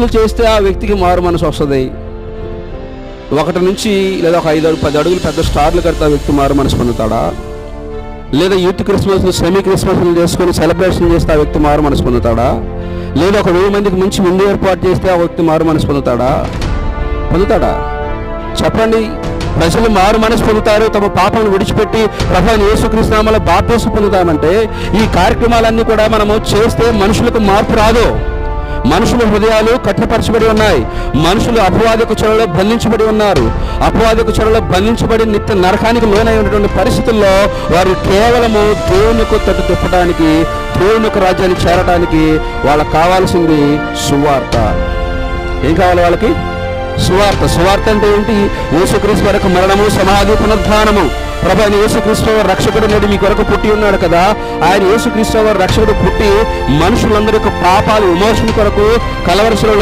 చేస్తే ఆ వ్యక్తికి మారు మనసు వస్తుంది. ఒకటి నుంచి లేదా ఒక ఐదు అడుగు పది అడుగులు పెద్ద స్టార్లు కడితే ఆ వ్యక్తి మారు మనసు పొందుతాడా? లేదా యూత్ క్రిస్మస్ సెమీ క్రిస్మస్ చేసుకొని సెలబ్రేషన్ చేస్తే ఆ వ్యక్తి మారు మనసు పొందుతాడా? లేదా ఒక వెయ్యి మందికి మంచి ముందు ఏర్పాటు చేస్తే ఆ వ్యక్తి మారు మనసు పొందుతాడా? పొందుతాడా? చెప్పండి. ప్రజలు మారు మనసు పొందుతారు తమ పాపను విడిచిపెట్టి ప్రభావం యేసుకృష్ణామల బాప్తీసు పొందుతామంటే ఈ కార్యక్రమాలన్నీ కూడా మనము చేస్తే మనుషులకు మార్పు రాదు. మనుషుల హృదయాలు కఠినపరచబడి ఉన్నాయి. మనుషులు అపవాదకు చెరలో బంధించబడి ఉన్నారు. అపవాదకు చెరలో బంధించబడి నిత్య నరకానికి లోనై ఉన్నటువంటి పరిస్థితుల్లో వారు కేవలము దేవునికి తట్టు తిప్పడానికి దేవునికి రాజ్యాన్ని రాజ్యానికి చేరడానికి వాళ్ళకి కావాల్సింది సువార్త. ఏం కావాలి వాళ్ళకి? సువార్త. సువార్త అంటే ఏంటి? యేసుక్రీస్తు వరకు మరణము సమాధి పునర్ధానము. ప్రభు ఆయన యేసుక్రీస్తు రక్షకుడు అనేది మీ కొరకు పుట్టి ఉన్నాడు కదా. ఆయన యేసుక్రీస్తు రక్షకుడు పుట్టి మనుషులందరి యొక్క పాపాలు విమోచన కొరకు కలవరసలో